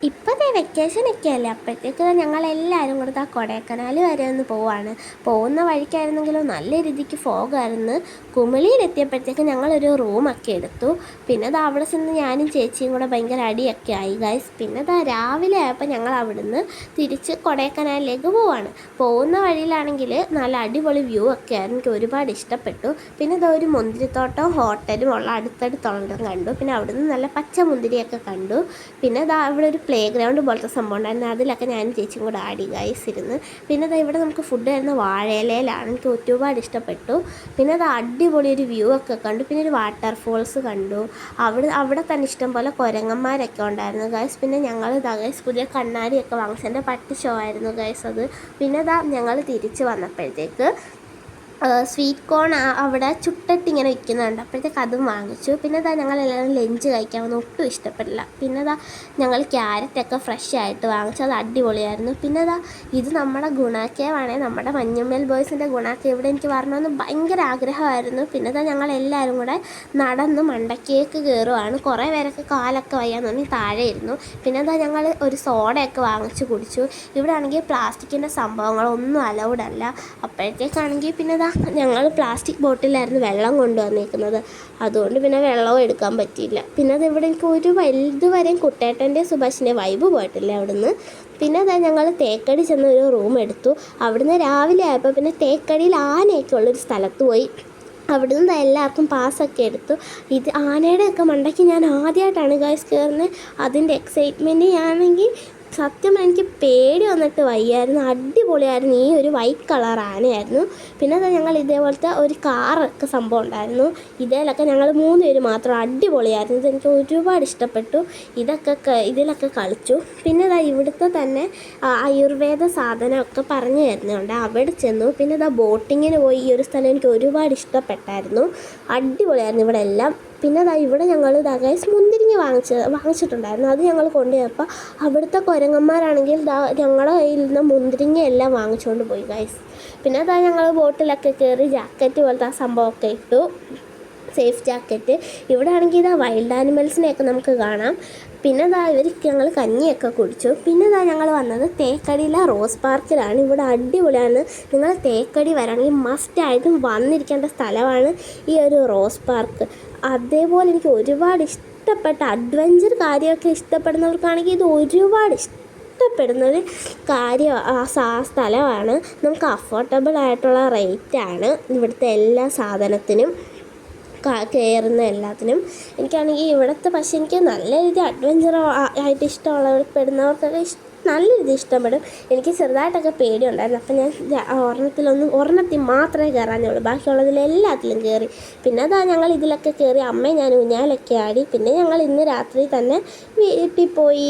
இப்போ വെക്കേഷനൊക്കെ അല്ലേ അപ്പോഴത്തേക്ക് ഞങ്ങളെല്ലാവരും കൂടെ ആ കൊടൈക്കനാൽ വരെ ഒന്ന് പോവാണ്. പോകുന്ന വഴിക്കായിരുന്നെങ്കിലും നല്ല രീതിക്ക് ഫോഗായിരുന്നു. കുമിളിയിലെത്തിയപ്പോഴത്തേക്ക് ഞങ്ങളൊരു റൂമൊക്കെ എടുത്തു. പിന്നെ അത് അവിടെ ചെന്ന് ഞാനും ചേച്ചിയും കൂടെ ഭയങ്കര അടിയൊക്കെ ആയി ഗൈസ് പിന്നെ അത് രാവിലെ ആയപ്പോൾ ഞങ്ങൾ അവിടുന്ന് തിരിച്ച് കൊടൈക്കനാലിലേക്ക് പോവാണ്. പോകുന്ന വഴിയിലാണെങ്കിൽ നല്ല അടിപൊളി വ്യൂ ഒക്കെ ആയിരുന്നു. എനിക്ക് ഒരുപാട് ഇഷ്ടപ്പെട്ടു. പിന്നെ ഇതാ ഒരു മുന്തിരിത്തോട്ടവും ഹോട്ടലും ഉള്ള അടുത്തടുത്തുള്ളതും കണ്ടു. പിന്നെ അവിടുന്ന് നല്ല പച്ച മുന്തിരിയൊക്കെ കണ്ടു. പിന്നെ ഇതാ അവിടെ ഒരു പ്ലേ ഗ്രൗണ്ട് പോലത്തെ സംഭവം ഉണ്ടായിരുന്നു. അതിലൊക്കെ ഞാനും ചേച്ചിയും കൂടെ ആടി ഗൈസ് ഇരുന്ന്. പിന്നെ അത് ഇവിടെ നമുക്ക് ഫുഡ് തരുന്ന വാഴയിലയിലാണ് എനിക്ക് ഒരുപാട് ഇഷ്ടപ്പെട്ടു. പിന്നെ അത് അടിപൊളി ഒരു വ്യൂ ഒക്കെ കണ്ടു. പിന്നെ ഒരു വാട്ടർഫോൾസ് കണ്ടു. അവിടെ അവിടെ തന്നെ ഇഷ്ടം പോലെ കുരങ്ങന്മാരൊക്കെ ഉണ്ടായിരുന്നു ഗൈസ് പിന്നെ ഞങ്ങൾ ഗൈസ് പുതിയ കണ്ണാടിയൊക്കെ വാങ്ങിച്ചതിന്റെ പട്ടി ഷോ ആയിരുന്നു ഗൈസ് അത്. പിന്നെ ഇതാ ഞങ്ങൾ തിരിച്ച് വന്നപ്പോഴത്തേക്ക് സ്വീറ്റ് കോൺ അവിടെ ചുട്ടിട്ട് ഇങ്ങനെ വിൽക്കുന്നുണ്ട് അപ്പോഴത്തേക്ക് അതും വാങ്ങിച്ചു. പിന്നെ ഇതാ ഞങ്ങളെല്ലാവരും ലഞ്ച് കഴിക്കാൻ ഒന്നും ഒട്ടും ഇഷ്ടപ്പെട്ടില്ല പിന്നെ ഇതാ ഞങ്ങൾ ക്യാരറ്റൊക്കെ ഫ്രഷ് ആയിട്ട് വാങ്ങിച്ചു. അത് അടിപൊളിയായിരുന്നു. പിന്നെ ഇതാ ഇത് നമ്മുടെ ഗുണാക്കേവാണേ നമ്മുടെ മഞ്ഞുമ്മൽ ബോയ്സിന്റെ ഗുണാക്ക ഇവിടെ എനിക്ക് വരണമെന്ന് ഭയങ്കര ആഗ്രഹമായിരുന്നു. പിന്നെ ഇതാ ഞങ്ങളെല്ലാവരും കൂടെ നടന്ന് മണ്ടക്കേക്ക് കയറുവാണ് കുറേ പേരൊക്കെ കാലൊക്കെ വയ്യാന്ന് പറഞ്ഞ് താഴെ ഇരുന്നു. പിന്നെ ഇതാ ഞങ്ങൾ ഒരു സോഡയൊക്കെ വാങ്ങിച്ചു കുടിച്ചു. ഇവിടെ ആണെങ്കിൽ പ്ലാസ്റ്റിക്കിന്റെ സംഭവങ്ങളൊന്നും അലൗഡ് അല്ല. അപ്പോഴത്തേക്കാണെങ്കിൽ പിന്നെ ഇതാ ഞങ്ങൾ പ്ലാസ്റ്റിക് ബോട്ടിലായിരുന്നു വെള്ളം കൊണ്ടുവന്നിരിക്കുന്നത് അതുകൊണ്ട് പിന്നെ വെള്ളവും എടുക്കാൻ പറ്റിയില്ല. പിന്നെ അത് ഇവിടെ എനിക്ക് ഒരു വലുതുവരെയും കുട്ടേട്ടന്റെ സുഭാഷിന്റെ വൈബ് പോയിട്ടില്ല അവിടുന്ന്. പിന്നെ അതാ ഞങ്ങൾ തേക്കടി ചെന്ന ഒരു റൂം എടുത്തു. അവിടുന്ന് രാവിലെ ആയപ്പോൾ പിന്നെ തേക്കടിയിൽ ആനയൊക്കെ ഉള്ളൊരു സ്ഥലത്ത് പോയി. അവിടുന്ന് എല്ലാവർക്കും പാസ്സൊക്കെ എടുത്തു. ഇത് ആനയുടെ ഒക്കെ മണ്ടയ്ക്ക് ഞാൻ ആദ്യമായിട്ടാണ് ഗൈസ് കയറുന്നത് അതിന്റെ എക്സൈറ്റ്മെന്റ് ഞാനാണെങ്കിൽ സത്യം എനിക്ക് പേടി വന്നിട്ട് വയ്യായിരുന്നു. അടിപൊളിയായിരുന്നു. ഈ ഒരു വൈറ്റ് കളർ ആനയായിരുന്നു. പിന്നെ അത് ഞങ്ങൾ ഇതേപോലത്തെ ഒരു കാറൊക്കെ സംഭവം ഉണ്ടായിരുന്നു. ഇതിലൊക്കെ ഞങ്ങൾ മൂന്ന് പേര് മാത്രം അടിപൊളിയായിരുന്നു. ഇതെനിക്ക് ഒരുപാട് ഇഷ്ടപ്പെട്ടു. ഇതൊക്കെ ഇതിലൊക്കെ കളിച്ചു. പിന്നെ ഇതാ ഇവിടുത്തെ തന്നെ ആയുർവേദ സാധനമൊക്കെ പറഞ്ഞു തരുന്നുണ്ട്. അവിടെ ചെന്നു. പിന്നെ ഇതാ ബോട്ടിങ്ങിന് പോയി ഈ ഒരു സ്ഥലം എനിക്ക് ഒരുപാട് ഇഷ്ടപ്പെട്ടായിരുന്നു. അടിപൊളിയായിരുന്നു. ഇവിടെ എല്ലാം പിന്നെ ദാ ഇവിടെ ഞങ്ങൾ ദാ ഗൈസ് മുന്തിരിങ്ങ വാങ്ങിച്ച് വാങ്ങിച്ചിട്ടുണ്ടായിരുന്നു. അത് ഞങ്ങൾ കൊണ്ടുപോയപ്പോൾ അവിടുത്തെ കുരങ്ങന്മാരാണെങ്കിൽ ദാ ഞങ്ങളുടെ കയ്യിൽ നിന്ന് മുന്തിരിങ്ങ എല്ലാം വാങ്ങിച്ചുകൊണ്ട് പോയി ഗൈസ് പിന്നെ അതാ ഞങ്ങൾ ബോട്ടിലൊക്കെ കയറി ജാക്കറ്റ് പോലത്തെ ആ സംഭവമൊക്കെ ഇട്ടു. സേഫ് ജാക്കറ്റ് ഇവിടെ ആണെങ്കിൽ ഇതാ വൈൽഡ് ആനിമൽസിനെയൊക്കെ നമുക്ക് കാണാം. പിന്നെ ഇതാ ഇവർക്ക് ഞങ്ങൾ കഞ്ഞിയൊക്കെ കുടിച്ചു. പിന്നെ ഇതാ ഞങ്ങൾ വന്നത് തേക്കടിയിലെ റോസ് പാർക്കിലാണ്. ഇവിടെ അടിപൊളിയാണ്. നിങ്ങൾ തേക്കടി വരാണെങ്കിൽ മസ്റ്റായിട്ടും വന്നിരിക്കേണ്ട സ്ഥലമാണ് ഈ ഒരു റോസ് പാർക്ക്. അതേപോലെ എനിക്ക് ഒരുപാട് ഇഷ്ടപ്പെട്ട അഡ്വഞ്ചർ കാര്യമൊക്കെ ഇഷ്ടപ്പെടുന്നവർക്കാണെങ്കിൽ ഇത് ഒരുപാട് ഇഷ്ടപ്പെടുന്ന ഒരു കാര്യം ആ സ്ഥലമാണ്. നമുക്ക് അഫോർഡബിൾ ആയിട്ടുള്ള റേറ്റാണ് ഇവിടുത്തെ എല്ലാ സാധനത്തിനും. കയറുന്ന എല്ലാത്തിനും. എനിക്കാണെങ്കിൽ ഇവിടുത്തെ പക്ഷേ എനിക്ക് നല്ല രീതിയിൽ അഡ്വഞ്ചർ ആയിട്ട് ഇഷ്ടമുള്ളവർ പെടുന്നവർക്കൊക്കെ ഇഷ്ടം നല്ല രീതി ഇഷ്ടപ്പെടും. എനിക്ക് ചെറുതായിട്ടൊക്കെ പേടിയുണ്ടായിരുന്നു. അപ്പം ഞാൻ ഒരെണ്ണത്തിലൊന്നും ഒരെണ്ണത്തിൽ മാത്രമേ കയറാനുള്ളൂ ബാക്കിയുള്ളതിൽ എല്ലാത്തിലും കയറി പിന്നെ അതാ ഞങ്ങൾ ഇതിലൊക്കെ കയറി അമ്മയും ഞാൻ ഊഞ്ഞാലൊക്കെ ആടി. പിന്നെ ഞങ്ങൾ ഇന്ന് രാത്രി തന്നെ വീട്ടിൽ പോയി.